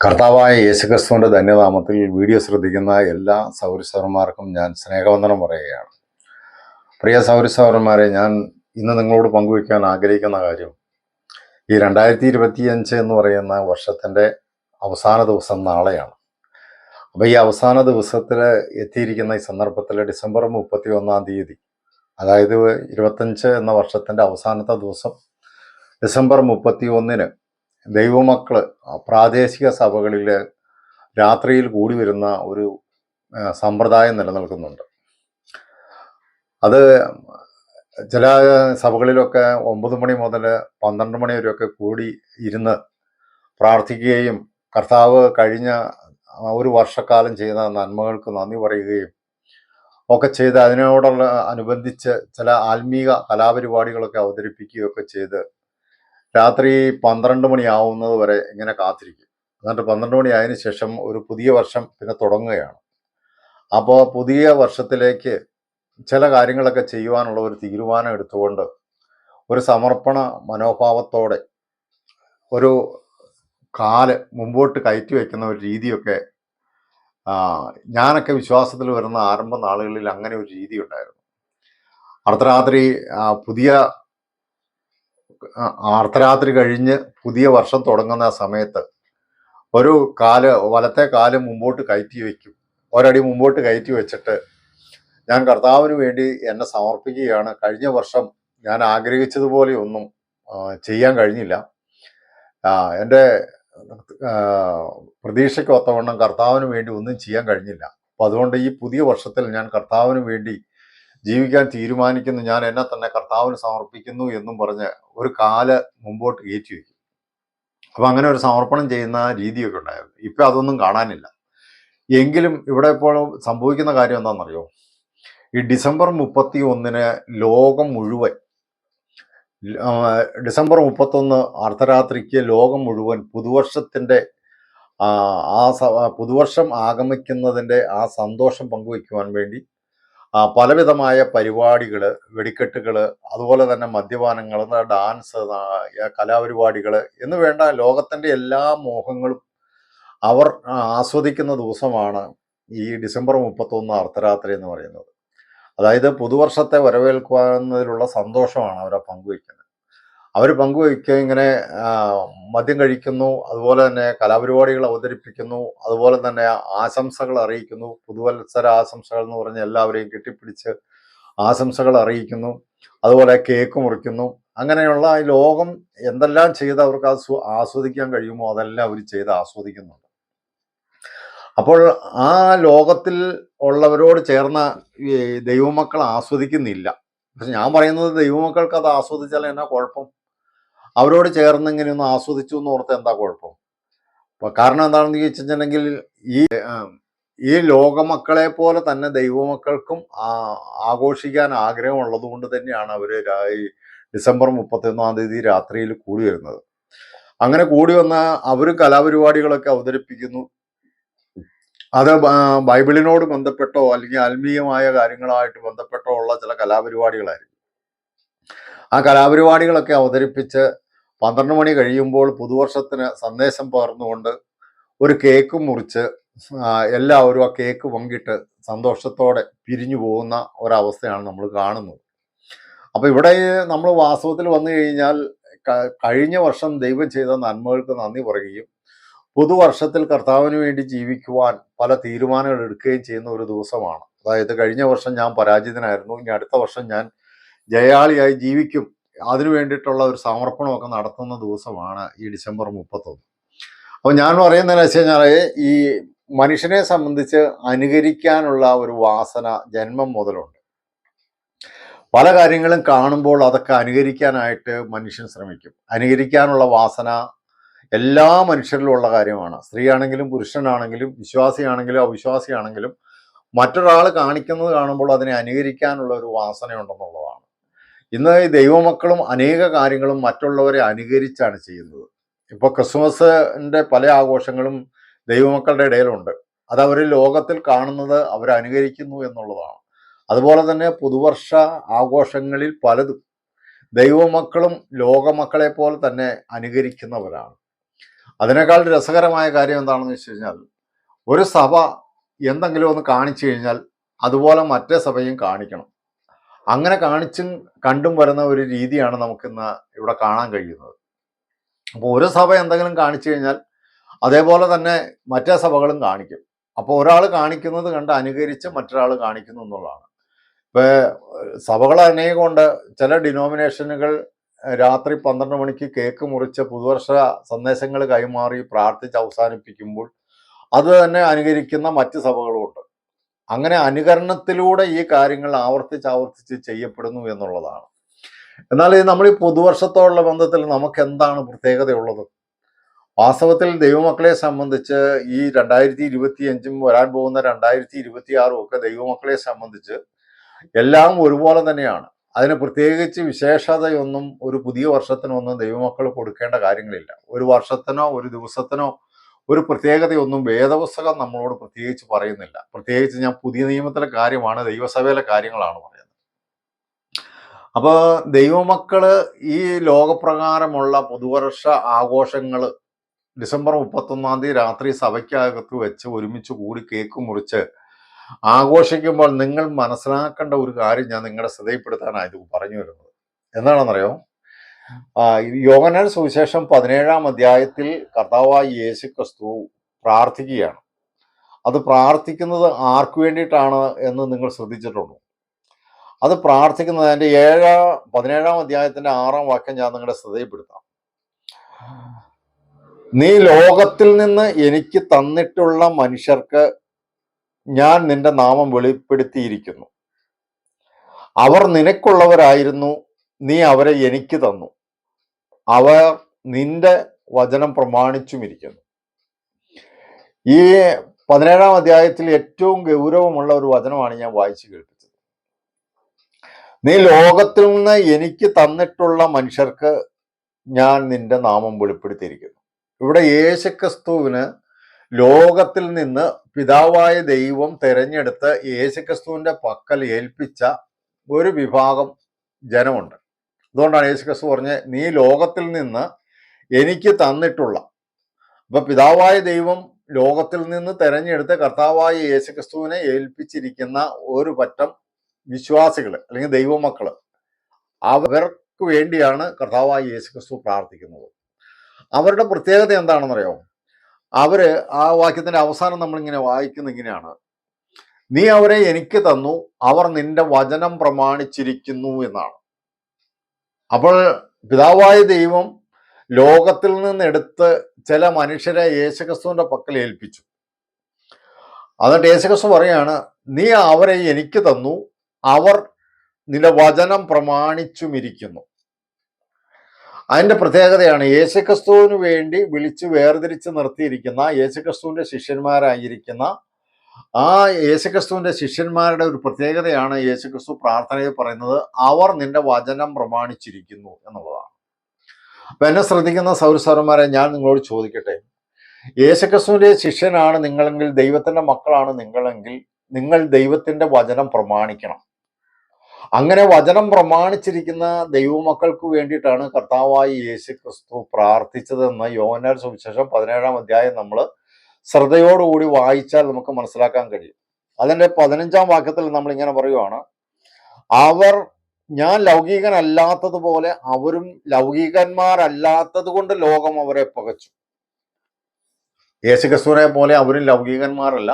കർത്താവായ യേശുക്രിസ്തുവിന്റെ ധന്യനാമത്തിൽ വീഡിയോ ശ്രദ്ധിക്കുന്ന എല്ലാ സൗരസവർമാർക്കും ഞാൻ സ്നേഹവന്ദനം പറയുകയാണ്. പ്രിയ സൗരസവർമാരെ ഞാൻ ഇന്ന് നിങ്ങളോട് പങ്കുവയ്ക്കാൻ ആഗ്രഹിക്കുന്ന കാര്യം ഈ രണ്ടായിരത്തി ഇരുപത്തിയഞ്ച് എന്ന് പറയുന്ന വർഷത്തിന്റെ അവസാന ദിവസം നാളെയാണ്. അപ്പോൾ ഈ അവസാന ദിവസത്തിൽ എത്തിയിരിക്കുന്ന ഈ സന്ദർഭത്തിൽ ഡിസംബർ മുപ്പത്തി ഒന്നാം തീയതി അതായത് ഇരുപത്തഞ്ച് എന്ന വർഷത്തിന്റെ അവസാനത്തെ ദിവസം ഡിസംബർ മുപ്പത്തി ഒന്നിന് ദൈവമക്കൾ പ്രാദേശിക സഭകളിൽ രാത്രിയിൽ കൂടി വരുന്ന ഒരു സമ്പ്രദായം നിലനിൽക്കുന്നുണ്ട്. അത് ചില സഭകളിലൊക്കെ ഒമ്പത് മണി മുതൽ പന്ത്രണ്ട് മണി വരെയൊക്കെ കൂടി ഇരുന്ന് പ്രാർത്ഥിക്കുകയും കർത്താവ് കഴിഞ്ഞ ഒരു വർഷക്കാലം ചെയ്ത നന്മകൾക്ക് നന്ദി പറയുകയും ഒക്കെ ചെയ്ത് അതിനോടുള്ള അനുബന്ധിച്ച് ചില ആത്മീക കലാപരിപാടികളൊക്കെ അവതരിപ്പിക്കുകയൊക്കെ ചെയ്ത് രാത്രി പന്ത്രണ്ട് മണിയാവുന്നത് വരെ ഇങ്ങനെ കാത്തിരിക്കും. എന്നിട്ട് പന്ത്രണ്ട് ആയതിനു ശേഷം ഒരു പുതിയ വർഷം പിന്നെ തുടങ്ങുകയാണ്. അപ്പോൾ പുതിയ വർഷത്തിലേക്ക് ചില കാര്യങ്ങളൊക്കെ ചെയ്യുവാനുള്ള ഒരു തീരുമാനം എടുത്തുകൊണ്ട് ഒരു സമർപ്പണ മനോഭാവത്തോടെ ഒരു കാൽ മുമ്പോട്ട് കയറ്റി വയ്ക്കുന്ന ഒരു രീതിയൊക്കെ ഞാനൊക്കെ വിശ്വാസത്തിൽ വരുന്ന ആരംഭ നാളുകളിൽ അങ്ങനെ ഒരു രീതി ഉണ്ടായിരുന്നു. അർദ്ധരാത്രി പുതിയ അർദ്ധരാത്രി കഴിഞ്ഞ് പുതിയ വർഷം തുടങ്ങുന്ന സമയത്ത് ഒരു കാൽ വലത്തെ കാൽ മുമ്പോട്ട് കയറ്റി വയ്ക്കും. ഒരടി മുമ്പോട്ട് കയറ്റി വെച്ചിട്ട് ഞാൻ കർത്താവിന് വേണ്ടി എന്നെ സമർപ്പിക്കുകയാണ്. കഴിഞ്ഞ വർഷം ഞാൻ ആഗ്രഹിച്ചതുപോലെ ഒന്നും ചെയ്യാൻ കഴിഞ്ഞില്ല. എന്റെ പ്രതീക്ഷയ്ക്കൊത്തവണ്ണം കർത്താവിന് വേണ്ടി ഒന്നും ചെയ്യാൻ കഴിഞ്ഞില്ല. അപ്പം അതുകൊണ്ട് ഈ പുതിയ വർഷത്തിൽ ഞാൻ കർത്താവിന് വേണ്ടി ജീവിക്കാൻ തീരുമാനിക്കുന്നു. ഞാൻ എന്നെ തന്നെ കർത്താവിന് സമർപ്പിക്കുന്നു എന്നും പറഞ്ഞ് ഒരു കാൽ മുമ്പോട്ട് കയറ്റി വയ്ക്കും അപ്പം അങ്ങനെ ഒരു സമർപ്പണം ചെയ്യുന്ന രീതിയൊക്കെ ഉണ്ടായിരുന്നു. ഇപ്പം അതൊന്നും കാണാനില്ല. എങ്കിലും ഇവിടെ ഇപ്പോൾ സംഭവിക്കുന്ന കാര്യം എന്താണെന്നറിയോ? ഈ ഡിസംബർ മുപ്പത്തി ഒന്നിന് ലോകം മുഴുവൻ ഡിസംബർ മുപ്പത്തൊന്ന് അർദ്ധരാത്രിക്ക് ലോകം മുഴുവൻ പുതുവർഷത്തിന്റെ ആ പുതുവർഷം ആഗമിക്കുന്നതിന്റെ ആ സന്തോഷം പങ്കുവയ്ക്കുവാൻ വേണ്ടി പലവിധമായ പരിപാടികൾ വെടിക്കെട്ടുകൾ അതുപോലെ തന്നെ മദ്യപാനങ്ങൾ ഡാൻസ് കലാപരിപാടികൾ എന്ന് വേണ്ട ലോകത്തിന്റെ എല്ലാ മോഹങ്ങളും അവർ ആസ്വദിക്കുന്ന ദിവസമാണ് ഈ ഡിസംബർ മുപ്പത്തൊന്ന് അർദ്ധരാത്രി എന്ന് പറയുന്നത്. അതായത് പുതുവർഷത്തെ വരവേൽക്കുന്നതിലുള്ള സന്തോഷമാണ് അവരെ പങ്കുവയ്ക്കുന്നത്. അവർ പങ്കുവയ്ക്കുക ഇങ്ങനെ മദ്യം കഴിക്കുന്നു അതുപോലെ തന്നെ കലാപരിപാടികൾ അവതരിപ്പിക്കുന്നു അതുപോലെ തന്നെ ആശംസകൾ അറിയിക്കുന്നു പുതുവത്സര ആശംസകൾ എന്ന് പറഞ്ഞ് എല്ലാവരെയും കെട്ടിപ്പിടിച്ച് ആശംസകൾ അറിയിക്കുന്നു അതുപോലെ കേക്ക് മുറിക്കുന്നു. അങ്ങനെയുള്ള ഈ ലോകം എന്തെല്ലാം ചെയ്ത് അവർക്ക് ആസ്വ ആസ്വദിക്കാൻ കഴിയുമോ അതെല്ലാം അവർ ചെയ്ത് ആസ്വദിക്കുന്നുണ്ട്. അപ്പോൾ ആ ലോകത്തിൽ ഉള്ളവരോട് ചേർന്ന ദൈവമക്കൾ ആസ്വദിക്കുന്നില്ല. പക്ഷെ ഞാൻ പറയുന്നത് ദൈവമക്കൾക്ക് അത് ആസ്വദിച്ചാൽ എന്നാ കുഴപ്പം? അവരോട് ചേർന്ന് ഇങ്ങനെ ഒന്ന് ആസ്വദിച്ചു എന്ന് ഓർത്ത് എന്താ കുഴപ്പം? അപ്പൊ കാരണം എന്താണെന്ന് ചോദിച്ചിട്ടുണ്ടെങ്കിൽ ഈ ഈ ലോകമക്കളെ പോലെ തന്നെ ദൈവമക്കൾക്കും ആഘോഷിക്കാൻ ആഗ്രഹമുള്ളത് കൊണ്ട് തന്നെയാണ് അവർ ഈ ഡിസംബർ മുപ്പത്തൊന്നാം തീയതി രാത്രിയിൽ കൂടി വരുന്നത്. അങ്ങനെ കൂടി വന്ന അവർ കലാപരിപാടികളൊക്കെ അവതരിപ്പിക്കുന്നു. അത് ബൈബിളിനോട് ബന്ധപ്പെട്ടോ അല്ലെങ്കിൽ ആത്മീയമായ കാര്യങ്ങളായിട്ട് ബന്ധപ്പെട്ടോ ഉള്ള ചില കലാപരിപാടികളായിരിക്കും. ആ കലാപരിപാടികളൊക്കെ അവതരിപ്പിച്ച് പന്ത്രണ്ട് മണി കഴിയുമ്പോൾ പുതുവർഷത്തിന് സന്ദേശം പകർന്നുകൊണ്ട് ഒരു കേക്ക് മുറിച്ച് എല്ലാവരും ആ കേക്ക് പങ്കിട്ട് സന്തോഷത്തോടെ പിരിഞ്ഞു പോകുന്ന ഒരവസ്ഥയാണ് നമ്മൾ കാണുന്നത്. അപ്പോൾ ഇവിടെ നമ്മൾ വാസ്തവത്തിൽ വന്നു കഴിഞ്ഞാൽ കഴിഞ്ഞ വർഷം ദൈവം ചെയ്ത നന്മകൾക്ക് നന്ദി പറയുകയും പുതുവർഷത്തിൽ കർത്താവിന് വേണ്ടി ജീവിക്കുവാൻ പല തീരുമാനങ്ങൾ എടുക്കുകയും ചെയ്യുന്ന ഒരു ദിവസമാണ്. അതായത് കഴിഞ്ഞ വർഷം ഞാൻ പരാജിതനായിരുന്നു ഇനി അടുത്ത വർഷം ഞാൻ ജയാളിയായി ജീവിക്കും അതിനു വേണ്ടിയിട്ടുള്ള ഒരു സമർപ്പണമൊക്കെ നടത്തുന്ന ദിവസമാണ് ഈ ഡിസംബർ മുപ്പത്തൊന്ന്. അപ്പോൾ ഞാൻ പറയുന്നതെന്ന് വെച്ച് കഴിഞ്ഞാൽ ഈ മനുഷ്യനെ സംബന്ധിച്ച് അനുകരിക്കാനുള്ള ഒരു വാസന ജന്മം മുതലുണ്ട്. പല കാര്യങ്ങളും കാണുമ്പോൾ അതൊക്കെ അനുകരിക്കാനായിട്ട് മനുഷ്യൻ ശ്രമിക്കും. അനുകരിക്കാനുള്ള വാസന എല്ലാ മനുഷ്യരിലും ഉള്ള കാര്യമാണ്. സ്ത്രീയാണെങ്കിലും പുരുഷനാണെങ്കിലും വിശ്വാസിയാണെങ്കിലും അവിശ്വാസിയാണെങ്കിലും മറ്റൊരാൾ കാണിക്കുന്നത് കാണുമ്പോൾ അതിനെ അനുകരിക്കാനുള്ള ഒരു വാസനയുണ്ടെന്നുള്ളതാണ്. ഇന്ന് ഈ ദൈവമക്കളും അനേക കാര്യങ്ങളും മറ്റുള്ളവരെ അനുകരിച്ചാണ് ചെയ്യുന്നത്. ഇപ്പോൾ ക്രിസ്മസിന്റെ പല ആഘോഷങ്ങളും ദൈവമക്കളുടെ ഇടയിലുണ്ട്. അത് അവർ ലോകത്തിൽ കാണുന്നത് അവർ അനുകരിക്കുന്നു എന്നുള്ളതാണ്. അതുപോലെ തന്നെ പുതുവർഷ ആഘോഷങ്ങളിൽ പലതും ദൈവമക്കളും ലോകമക്കളെ പോലെ തന്നെ അനുകരിക്കുന്നവരാണ്. അതിനേക്കാൾ രസകരമായ കാര്യം എന്താണെന്ന് വെച്ച് കഴിഞ്ഞാൽ ഒരു സഭ എന്തെങ്കിലും ഒന്ന് കാണിച്ചു കഴിഞ്ഞാൽ അതുപോലെ മറ്റേ സഭയും കാണിക്കണം. അങ്ങനെ കാണിച്ചും കണ്ടും വരുന്ന ഒരു രീതിയാണ് നമുക്കിന്ന് ഇവിടെ കാണാൻ കഴിയുന്നത്. അപ്പോൾ ഒരു സഭ എന്തെങ്കിലും കാണിച്ചു കഴിഞ്ഞാൽ അതേപോലെ തന്നെ മറ്റേ സഭകളും കാണിക്കും. അപ്പോൾ ഒരാൾ കാണിക്കുന്നത് കണ്ട് അനുകരിച്ച് മറ്റൊരാൾ കാണിക്കുന്നു എന്നുള്ളതാണ്. ഇപ്പോൾ സഭകൾ അനേകമുണ്ട്. ചില ഡിനോമിനേഷനുകൾ രാത്രി പന്ത്രണ്ട് മണിക്ക് കേക്ക് മുറിച്ച് പുതുവർഷ സന്ദേശങ്ങൾ കൈമാറി പ്രാർത്ഥിച്ച് അവസാനിപ്പിക്കുമ്പോൾ അത് തന്നെ അനുകരിക്കുന്ന മറ്റ് സഭകളുമുണ്ട് അങ്ങനെ അനുകരണത്തിലൂടെ ഈ കാര്യങ്ങൾ ആവർത്തിച്ച് ആവർത്തിച്ച് ചെയ്യപ്പെടുന്നു എന്നുള്ളതാണ്. എന്നാൽ ഈ നമ്മൾ ഈ പുതുവർഷത്തോടുള്ള ബന്ധത്തിൽ നമുക്ക് എന്താണ് പ്രത്യേകതയുള്ളത്? വാസ്തവത്തിൽ ദൈവമക്കളെ സംബന്ധിച്ച് ഈ രണ്ടായിരത്തി ഇരുപത്തി അഞ്ചും വരാൻ പോകുന്ന രണ്ടായിരത്തി ഇരുപത്തി ആറും ഒക്കെ ദൈവമക്കളെ സംബന്ധിച്ച് എല്ലാം ഒരുപോലെ തന്നെയാണ്. അതിന് പ്രത്യേകിച്ച് വിശേഷതയൊന്നും ഒരു പുതിയ വർഷത്തിനൊന്നും ദൈവമക്കൾ കൊടുക്കേണ്ട കാര്യങ്ങളില്ല. ഒരു വർഷത്തിനോ ഒരു ദിവസത്തിനോ ഒരു പ്രത്യേകതയൊന്നും വേദപുസ്തകം നമ്മളോട് പ്രത്യേകിച്ച് പറയുന്നില്ല. പ്രത്യേകിച്ച് ഞാൻ പുതിയ നിയമത്തിലെ കാര്യമാണ് ദൈവസഭയിലെ കാര്യങ്ങളാണ് പറയുന്നത്. അപ്പോൾ ദൈവമക്കൾ ഈ ലോകപ്രകാരമുള്ള പുതുവർഷ ആഘോഷങ്ങൾ ഡിസംബർ മുപ്പത്തൊന്നാം തീയതി രാത്രി സഭയ്ക്കകത്ത് വെച്ച് ഒരുമിച്ച് കൂടി കേക്ക് മുറിച്ച് ആഘോഷിക്കുമ്പോൾ നിങ്ങൾ മനസ്സിലാക്കേണ്ട ഒരു കാര്യം ഞാൻ നിങ്ങളുടെ ശ്രദ്ധയിൽപ്പെടുത്താനാണ് പറഞ്ഞു വരുന്നത്. എന്താണെന്നറിയോ ആ, യോഹന്നാൻ സുവിശേഷം പതിനേഴാം അധ്യായത്തിൽ കർത്താവായി യേശു ക്രിസ്തു പ്രാർത്ഥിക്കുകയാണ്. അത് പ്രാർത്ഥിക്കുന്നത് ആർക്കു വേണ്ടിയിട്ടാണ് എന്ന് നിങ്ങൾ ശ്രദ്ധിച്ചിട്ടുണ്ടോ? അത് പ്രാർത്ഥിക്കുന്നത് എന്റെ ഏഴാം പതിനേഴാം അധ്യായത്തിന്റെ ആറാം വാക്യം ഞാൻ നിങ്ങളുടെ ശ്രദ്ധയിൽപ്പെടുത്താം. നീ ലോകത്തിൽ നിന്ന് എനിക്ക് തന്നിട്ടുള്ള മനുഷ്യർക്ക് ഞാൻ നിന്റെ നാമം വെളിപ്പെടുത്തിയിരിക്കുന്നു. അവർ നിനക്കുള്ളവരായിരുന്നു നീ അവരെ എനിക്ക് തന്നു. അവർ നിന്റെ വചനം പ്രമാണിച്ചുമിരിക്കുന്നു. ഈ പതിനേഴാം അധ്യായത്തിൽ ഏറ്റവും ഗൗരവമുള്ള ഒരു വചനമാണ് ഞാൻ വായിച്ചു കേൾപ്പിച്ചത്. നീ ലോകത്തിൽ നിന്ന് എനിക്ക് തന്നിട്ടുള്ള മനുഷ്യർക്ക് ഞാൻ നിന്റെ നാമം വെളിപ്പെടുത്തിയിരിക്കുന്നു. ഇവിടെ യേശുക്രിസ്തുവിന് ലോകത്തിൽ നിന്ന് പിതാവായ ദൈവം തെരഞ്ഞെടുത്ത് യേശുക്രിസ്തുവിന്റെ പക്കൽ ഏൽപ്പിച്ച ഒരു വിഭാഗം ജനമുണ്ട്. അതുകൊണ്ടാണ് യേശു ക്രിസ്തു പറഞ്ഞ് നീ ലോകത്തിൽ നിന്ന് എനിക്ക് തന്നിട്ടുള്ള. അപ്പൊ പിതാവായ ദൈവം ലോകത്തിൽ നിന്ന് തെരഞ്ഞെടുത്ത് കർത്താവായ യേശു ക്രിസ്തുവിനെ ഏൽപ്പിച്ചിരിക്കുന്ന ഒരു പറ്റം വിശ്വാസികൾ അല്ലെങ്കിൽ ദൈവമക്കൾ അവർക്ക് വേണ്ടിയാണ് കർത്താവായ യേശു ക്രിസ്തു പ്രാർത്ഥിക്കുന്നത്. അവരുടെ പ്രത്യേകത എന്താണെന്നറിയോ? അവർ ആ വാക്യത്തിന്റെ അവസാനം നമ്മളിങ്ങനെ വായിക്കുന്ന ഇങ്ങനെയാണ്. നീ അവരെ എനിക്ക് തന്നു അവർ നിന്റെ വചനം പ്രമാണിച്ചിരിക്കുന്നു എന്നാണ്. അപ്പോൾ പിതാവായ ദൈവം ലോകത്തിൽ നിന്ന് എടുത്ത് ചില മനുഷ്യരെ യേശുക്രിസ്തുവിന്റെ പക്കൽ ഏൽപ്പിച്ചു. എന്നിട്ട് യേശുക്രിസ്തു പറയാണ് നീ അവരെ എനിക്ക് തന്നു. അവർ നിന്റെ വചനം പ്രമാണിച്ചുമിരിക്കുന്നു. അതിന്റെ പ്രത്യേകതയാണ് യേശുക്രിസ്തുവിന് വേണ്ടി വിളിച്ച് വേർതിരിച്ച് നിർത്തിയിരിക്കുന്ന യേശുക്രിസ്തുവിന്റെ ശിഷ്യന്മാരായിരിക്കുന്ന ആ യേശുക്രിസ്തുവിന്റെ ശിഷ്യന്മാരുടെ ഒരു പ്രത്യേകതയാണ് യേശുക്രിസ്തു പ്രാർത്ഥനയിൽ പറയുന്നത് അവർ നിന്റെ വചനം പ്രമാണിച്ചിരിക്കുന്നു എന്നുള്ളതാണ്. അപ്പൊ എന്നെ ശ്രദ്ധിക്കുന്ന സൗരസൗരന്മാരെ ഞാൻ നിങ്ങളോട് ചോദിക്കട്ടെ? യേശുക്രിസ്തുവിന്റെ ശിഷ്യനാണ് നിങ്ങളെങ്കിൽ ദൈവത്തിന്റെ മക്കളാണ് നിങ്ങളെങ്കിൽ നിങ്ങൾ ദൈവത്തിന്റെ വചനം പ്രമാണിക്കണം. അങ്ങനെ വചനം പ്രമാണിച്ചിരിക്കുന്ന ദൈവമക്കൾക്ക് വേണ്ടിയിട്ടാണ് കർത്താവായി യേശു ക്രിസ്തു പ്രാർത്ഥിച്ചതെന്ന് യോഹന്നാൻ സുവിശേഷം പതിനേഴാം അധ്യായം നമ്മൾ ശ്രദ്ധയോടുകൂടി വായിച്ചാൽ നമുക്ക് മനസ്സിലാക്കാൻ കഴിയും. അതിന്റെ പതിനഞ്ചാം വാക്യത്തിൽ നമ്മൾ ഇങ്ങനെ പറയുവാണ് അവർ ഞാൻ ലൗകികനല്ലാത്തതുപോലെ അവരും ലൗകികന്മാരല്ലാത്തത് കൊണ്ട് ലോകം അവരെ പകച്ചു. യേശുക്രിസ്തുവിനെ പോലെ അവരും ലൗകികന്മാരല്ല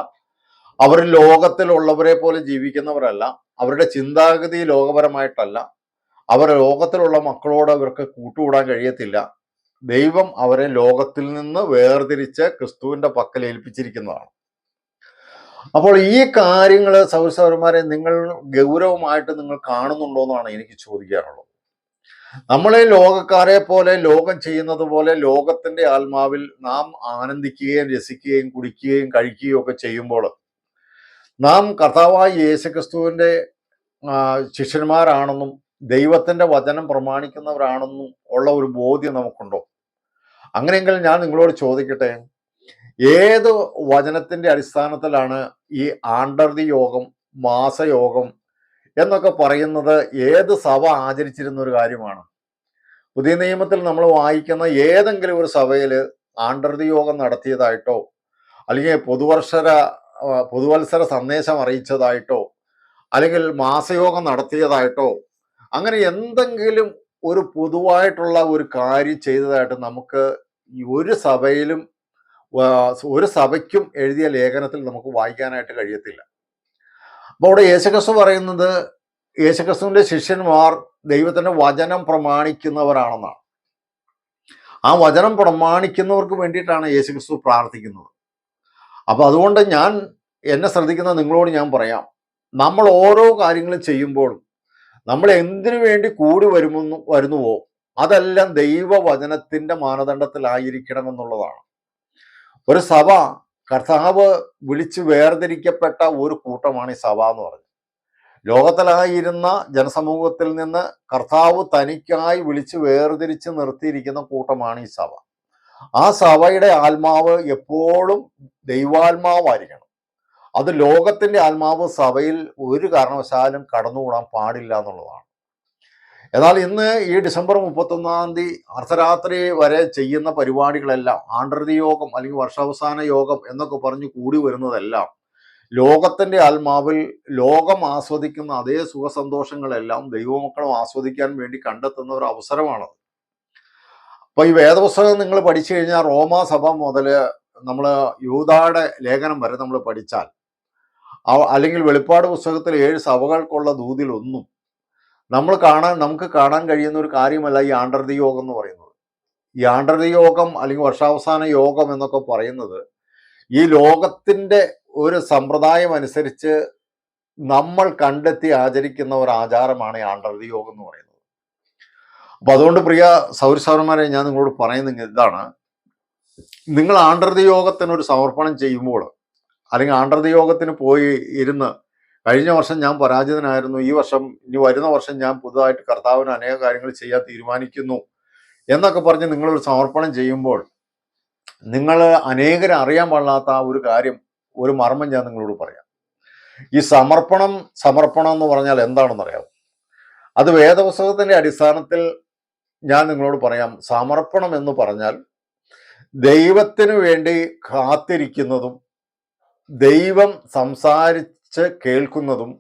അവർ ലോകത്തിലുള്ളവരെ പോലെ ജീവിക്കുന്നവരല്ല അവരുടെ ചിന്താഗതി ലോകപരമായിട്ടല്ല അവർ ലോകത്തിലുള്ള മക്കളോട് അവർക്ക് കൂട്ടുകൂടാൻ കഴിയത്തില്ല ദൈവം അവരെ ലോകത്തിൽ നിന്ന് വേർതിരിച്ച് ക്രിസ്തുവിന്റെ പക്കൽ ഏൽപ്പിച്ചിരിക്കുന്നതാണ്. അപ്പോൾ ഈ കാര്യങ്ങൾ സൗരസൗരന്മാരെ നിങ്ങൾ ഗൗരവമായിട്ട് നിങ്ങൾ കാണുന്നുണ്ടോ എന്നാണ് എനിക്ക് ചോദിക്കാനുള്ളത്. നമ്മളെ ലോകക്കാരെ പോലെ ലോകം ചെയ്യുന്നത് പോലെ ലോകത്തിന്റെ ആത്മാവിൽ നാം ആനന്ദിക്കുകയും രസിക്കുകയും കുടിക്കുകയും കഴിക്കുകയും ഒക്കെ ചെയ്യുമ്പോൾ നാം കർത്താവായ യേശു ക്രിസ്തുവിന്റെ ശിഷ്യന്മാരാണെന്നും ദൈവത്തിന്റെ വചനം പ്രമാണിക്കുന്നവരാണെന്നും ഉള്ള ഒരു ബോധ്യം നമുക്കുണ്ടോ? അങ്ങനെയെങ്കിൽ ഞാൻ നിങ്ങളോട് ചോദിക്കട്ടെ? ഏത് വചനത്തിന്റെ അടിസ്ഥാനത്തിലാണ് ഈ ആണ്ടർതി യോഗം മാസയോഗം എന്നൊക്കെ പറയുന്നത് ഏത് സഭ ആചരിച്ചിരുന്ന ഒരു കാര്യമാണ്? പുതിയ നിയമത്തിൽ നമ്മൾ വായിക്കുന്ന ഏതെങ്കിലും ഒരു സഭയിൽ ആണ്ടർതി യോഗം നടത്തിയതായിട്ടോ അല്ലെങ്കിൽ പൊതുവർഷര പുതുവത്സര സന്ദേശം അറിയിച്ചതായിട്ടോ അല്ലെങ്കിൽ മാസയോഗം നടത്തിയതായിട്ടോ അങ്ങനെ എന്തെങ്കിലും ഒരു പൊതുവായിട്ടുള്ള ഒരു കാര്യം ചെയ്തതായിട്ട് നമുക്ക് ഒരു സഭയിലും ഒരു സഭയ്ക്കും എഴുതിയ ലേഖനത്തിൽ നമുക്ക് വായിക്കാനായിട്ട് കഴിയത്തില്ല. അപ്പോൾ അവിടെ യേശുക്രിസ്തു പറയുന്നത് യേശുക്രിസ്തുവിന്റെ ശിഷ്യന്മാർ ദൈവത്തിന്റെ വചനം പ്രമാണിക്കുന്നവരാണെന്നാണ്. ആ വചനം പ്രമാണിക്കുന്നവർക്ക് വേണ്ടിയിട്ടാണ് യേശുക്രിസ്തു പ്രാർത്ഥിക്കുന്നത്. അപ്പോൾ അതുകൊണ്ട് ഞാൻ എന്നെ ശ്രദ്ധിക്കുന്ന നിങ്ങളോട് ഞാൻ പറയാം. നമ്മൾ ഓരോ കാര്യങ്ങളും ചെയ്യുമ്പോഴും നമ്മൾ എന്തിനു വേണ്ടി കൂടി വരുമെന്നു വരുന്നുവോ? അതെല്ലാം ദൈവവചനത്തിന്റെ മാനദണ്ഡത്തിലായിരിക്കണം എന്നുള്ളതാണ് ഒരു സഭ കർത്താവ് വിളിച്ച് വേർതിരിക്കപ്പെട്ട ഒരു കൂട്ടമാണ് ഈ സഭ എന്ന് പറഞ്ഞത് ലോകത്തിലായിരുന്ന ജനസമൂഹത്തിൽ നിന്ന് കർത്താവ് തനിക്കായി വിളിച്ച് വേർതിരിച്ച് നിർത്തിയിരിക്കുന്ന കൂട്ടമാണ് ഈ സഭ. ആ സഭയുടെ ആത്മാവ് എപ്പോഴും ദൈവാത്മാവായിരിക്കണം. അത് ലോകത്തിന്റെ ആത്മാവ് സഭയിൽ ഒരു കാരണവശാലും കടന്നുകൂടാൻ പാടില്ല എന്നുള്ളതാണ്. എന്നാൽ ഇന്ന് ഈ ഡിസംബർ മുപ്പത്തൊന്നാം തീയതി അർദ്ധരാത്രി വരെ ചെയ്യുന്ന പരിപാടികളെല്ലാം ആണ്ടർതി യോഗം അല്ലെങ്കിൽ വർഷാവസാന യോഗം എന്നൊക്കെ പറഞ്ഞ് കൂടി വരുന്നതെല്ലാം ലോകത്തിന്റെ ആത്മാവിൽ ലോകം ആസ്വദിക്കുന്ന അതേ സുഖസന്തോഷങ്ങളെല്ലാം ദൈവമക്കളും ആസ്വദിക്കാൻ വേണ്ടി കണ്ടെത്തുന്ന ഒരു അവസരമാണത്. അപ്പോൾ ഈ വേദപുസ്തകം നിങ്ങൾ പഠിച്ചു കഴിഞ്ഞാൽ റോമാ സഭ മുതൽ നമ്മൾ യൂതാടെ ലേഖനം വരെ നമ്മൾ പഠിച്ചാൽ അല്ലെങ്കിൽ വെളിപ്പാട് പുസ്തകത്തിലെ ഏഴ് സഭകൾക്കുള്ള ദൂതിലൊന്നും നമ്മൾ കാണാൻ നമുക്ക് കാണാൻ കഴിയുന്ന ഒരു കാര്യമല്ല ഈ ആണ്ടർതി യോഗം എന്ന് പറയുന്നത്. ഈ ആണ്ടർതി യോഗം അല്ലെങ്കിൽ വർഷാവസാന യോഗം എന്നൊക്കെ പറയുന്നത് ഈ ലോകത്തിന്റെ ഒരു സമ്പ്രദായം അനുസരിച്ച് നമ്മൾ കണ്ടെത്തി ആചരിക്കുന്ന ഒരു ആചാരമാണ് ഈ ആണ്ടർതി യോഗം എന്ന് പറയുന്നത്. അപ്പൊ അതുകൊണ്ട് പ്രിയ സൗരസൗരന്മാരെ ഞാൻ നിങ്ങളോട് പറയുന്നത് ഇതാണ്. നിങ്ങൾ ആണ്ടർതി യോഗത്തിന് ഒരു സമർപ്പണം ചെയ്യുമ്പോൾ അല്ലെങ്കിൽ ആണ്ടർതി യോഗത്തിന് പോയി ഇരുന്ന് കഴിഞ്ഞ വർഷം ഞാൻ പരാജിതനായിരുന്നു ഈ വർഷം ഇനി വരുന്ന വർഷം ഞാൻ പുതുതായിട്ട് കർത്താവിന് അനേക കാര്യങ്ങൾ ചെയ്യാൻ തീരുമാനിക്കുന്നു എന്നൊക്കെ പറഞ്ഞ് നിങ്ങളൊരു സമർപ്പണം ചെയ്യുമ്പോൾ നിങ്ങൾ അനേകരെ അറിയാൻ പാടില്ലാത്ത ആ ഒരു കാര്യം ഒരു മർമ്മം ഞാൻ നിങ്ങളോട് പറയാം. ഈ സമർപ്പണം സമർപ്പണം എന്ന് പറഞ്ഞാൽ എന്താണെന്ന് അറിയാം അത് വേദപുസ്തകത്തിന്റെ അടിസ്ഥാനത്തിൽ ഞാൻ നിങ്ങളോട് പറയാം. സമർപ്പണം എന്ന് പറഞ്ഞാൽ ദൈവത്തിന് വേണ്ടി കാത്തിരിക്കുന്നതും ദൈവം സംസാരിച്ച് കേൾക്കുന്നതും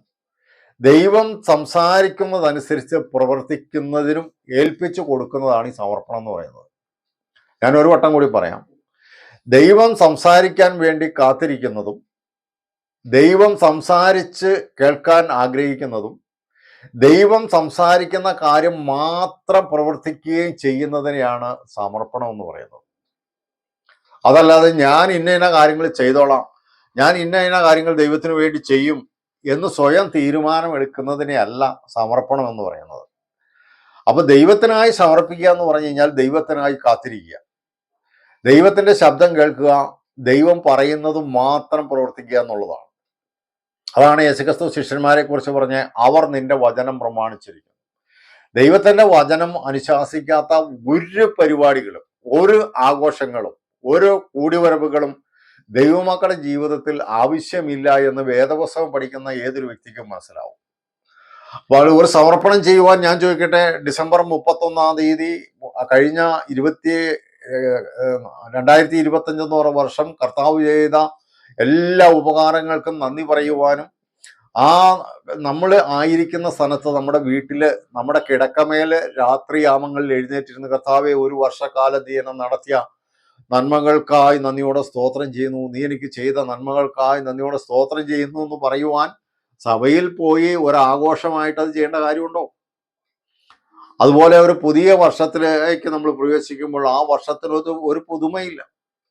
ദൈവം സംസാരിക്കുന്നതനുസരിച്ച് പ്രവർത്തിക്കുന്നതിനും ഏൽപ്പിച്ചു കൊടുക്കുന്നതാണ് ഈ സമർപ്പണം എന്ന് പറയുന്നത്. ഞാൻ ഒരു വട്ടം കൂടി പറയാം. ദൈവം സംസാരിക്കാൻ വേണ്ടി കാത്തിരിക്കുന്നതും ദൈവം സംസാരിച്ച് കേൾക്കാൻ ആഗ്രഹിക്കുന്നതും ദൈവം സംസാരിക്കുന്ന കാര്യം മാത്രം പ്രവർത്തിക്കുകയും ചെയ്യുന്നതിനെയാണ് സമർപ്പണം എന്ന് പറയുന്നത്. അതല്ലാതെ ഞാൻ ഇന്ന ഇന്ന കാര്യങ്ങൾ ചെയ്തോളാം. ഞാൻ ഇന്ന ഇന്ന കാര്യങ്ങൾ ദൈവത്തിന് വേണ്ടി ചെയ്യും എന്ന് സ്വയം തീരുമാനമെടുക്കുന്നതിനെ അല്ല സമർപ്പണം എന്ന് പറയുന്നത്. അപ്പൊ ദൈവത്തിനായി സമർപ്പിക്കുക എന്ന് പറഞ്ഞു കഴിഞ്ഞാൽ ദൈവത്തിനായി കാത്തിരിക്കുക. ദൈവത്തിന്റെ ശബ്ദം കേൾക്കുക ദൈവം പറയുന്നത് മാത്രം പ്രവർത്തിക്കുക എന്നുള്ളതാണ്. അതാണ് യേശുക്രിസ്തു ശിഷ്യന്മാരെ കുറിച്ച് പറഞ്ഞ് അവർ നിന്റെ വചനം പ്രമാണിച്ചിരിക്കുന്നു. ദൈവത്തിന്റെ വചനം അനുശാസിക്കാത്ത ഒരു പരിപാടികളും ഒരു ആഘോഷങ്ങളും ഒരു കൂടിവരവുകളും ദൈവമക്കളുടെ ജീവിതത്തിൽ ആവശ്യമില്ല എന്ന് വേദപുസ്തകം പഠിക്കുന്ന ഏതൊരു വ്യക്തിക്കും മനസ്സിലാവും. അപ്പോൾ ഒരു സമർപ്പണം ചെയ്യുവാൻ ഞാൻ ചോദിക്കട്ടെ ഡിസംബർ മുപ്പത്തൊന്നാം തീയതി കഴിഞ്ഞ ഇരുപത്തി രണ്ടായിരത്തി ഇരുപത്തഞ്ച് എന്ന് പറയുന്ന വർഷം കർത്താവ് ചെയ്ത എല്ലാ ഉപകാരങ്ങൾക്കും നന്ദി പറയുവാനും ആ നമ്മൾ ആയിരിക്കുന്ന സ്ഥലത്ത് നമ്മുടെ വീട്ടിൽ നമ്മുടെ കിടക്കമേൽ രാത്രിയാമങ്ങളിൽ എഴുന്നേറ്റിരുന്ന കർത്താവെ ഒരു വർഷക്കാല നടത്തിയ നന്മകൾക്കായി നന്ദിയോടെ സ്തോത്രം ചെയ്യുന്നു. നീ എനിക്ക് ചെയ്ത നന്മകൾക്കായി നന്ദിയോടെ സ്തോത്രം ചെയ്യുന്നു എന്ന് പറയുവാൻ സഭയിൽ പോയി ഒരാഘോഷമായിട്ട് അത് ചെയ്യേണ്ട കാര്യമുണ്ടോ? അതുപോലെ ഒരു പുതിയ വർഷത്തിലേക്ക് നമ്മൾ പ്രവേശിക്കുമ്പോൾ ആ വർഷത്തിനൊരു ഒരു പുതുമയില്ല.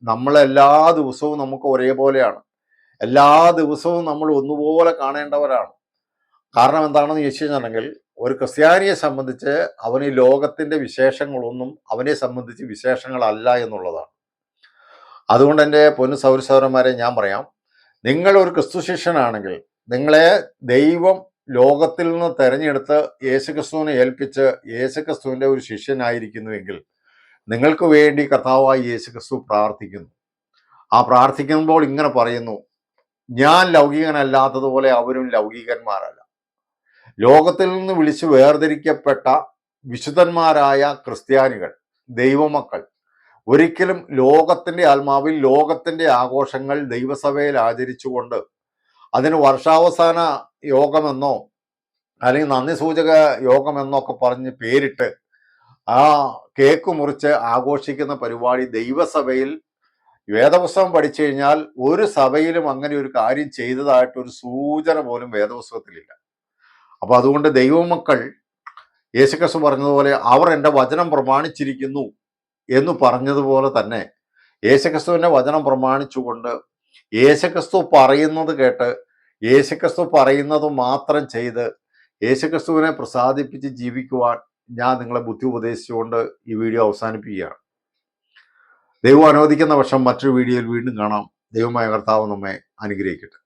നമ്മൾ എല്ലാ ദിവസവും നമുക്ക് ഒരേപോലെയാണ്. എല്ലാ ദിവസവും നമ്മൾ ഒന്നുപോലെ കാണേണ്ടവരാണ്. കാരണം എന്താണെന്ന് ചോദിച്ചു കഴിഞ്ഞിട്ടുണ്ടെങ്കിൽ ഒരു ക്രിസ്ത്യാനിയെ സംബന്ധിച്ച് അവന് ലോകത്തിന്റെ വിശേഷങ്ങളൊന്നും അവനെ സംബന്ധിച്ച് വിശേഷങ്ങളല്ല എന്നുള്ളതാണ്. അതുകൊണ്ട് എന്റെ പൊന്നു സൗരസൗരന്മാരെ ഞാൻ പറയാം. നിങ്ങൾ ഒരു ക്രിസ്തു ശിഷ്യനാണെങ്കിൽ നിങ്ങളെ ദൈവം ലോകത്തിൽ നിന്ന് തെരഞ്ഞെടുത്ത് യേശുക്രിസ്തുവിനെ ഏൽപ്പിച്ച് യേശുക്രിസ്തുവിന്റെ ഒരു ശിഷ്യനായിരിക്കുന്നുവെങ്കിൽ നിങ്ങൾക്ക് വേണ്ടി കർത്താവായി യേശുക്രിസ്തു പ്രാർത്ഥിക്കുന്നു. ആ പ്രാർത്ഥിക്കുമ്പോൾ ഇങ്ങനെ പറയുന്നു ഞാൻ ലൗകികനല്ലാത്തതുപോലെ അവരും ലൗകികന്മാരല്ല. ലോകത്തിൽ നിന്ന് വിളിച്ച് വേർതിരിക്കപ്പെട്ട വിശുദ്ധന്മാരായ ക്രിസ്ത്യാനികൾ ദൈവമക്കൾ ഒരിക്കലും ലോകത്തിന്റെ ആത്മാവിൽ ലോകത്തിന്റെ ആഘോഷങ്ങൾ ദൈവസഭയിൽ ആചരിച്ചുകൊണ്ട് അതിന് വർഷാവസാന യോഗമെന്നോ അല്ലെങ്കിൽ നന്ദി സൂചക യോഗമെന്നൊക്കെ പറഞ്ഞ് പേരിട്ട് ആ കേക്ക് മുറിച്ച് ആഘോഷിക്കുന്ന പരിപാടി ദൈവസഭയിൽ വേദപുസ്തകം പഠിച്ചു കഴിഞ്ഞാൽ ഒരു സഭയിലും അങ്ങനെ ഒരു കാര്യം ചെയ്തതായിട്ട് ഒരു സൂചന പോലും വേദപുസ്തകത്തിലില്ല. അപ്പോൾ അതുകൊണ്ട് ദൈവമക്കൾ യേശുക്രിസ്തു പറഞ്ഞതുപോലെ അവർ എന്റെ വചനം പ്രമാണിച്ചിരിക്കുന്നു. എന്ന് പറഞ്ഞതുപോലെ തന്നെ യേശുക്രിസ്തുവിന്റെ വചനം പ്രമാണിച്ചുകൊണ്ട് യേശുക്രിസ്തു പറയുന്നത് കേട്ട് യേശുക്രിസ്തു പറയുന്നത് മാത്രം ചെയ്ത് യേശുക്രിസ്തുവിനെ പ്രസാദിപ്പിച്ച് ജീവിക്കുവാൻ ഞാൻ നിങ്ങളെ ബുദ്ധി ഉപദേശിച്ചുകൊണ്ട് ഈ വീഡിയോ അവസാനിപ്പിക്കുകയാണ്. ദൈവം അനുവദിക്കുന്ന പക്ഷം മറ്റൊരു വീഡിയോയിൽ വീണ്ടും കാണാം. ദൈവമായ കർത്താവ് നമ്മെ അനുഗ്രഹിക്കട്ടെ.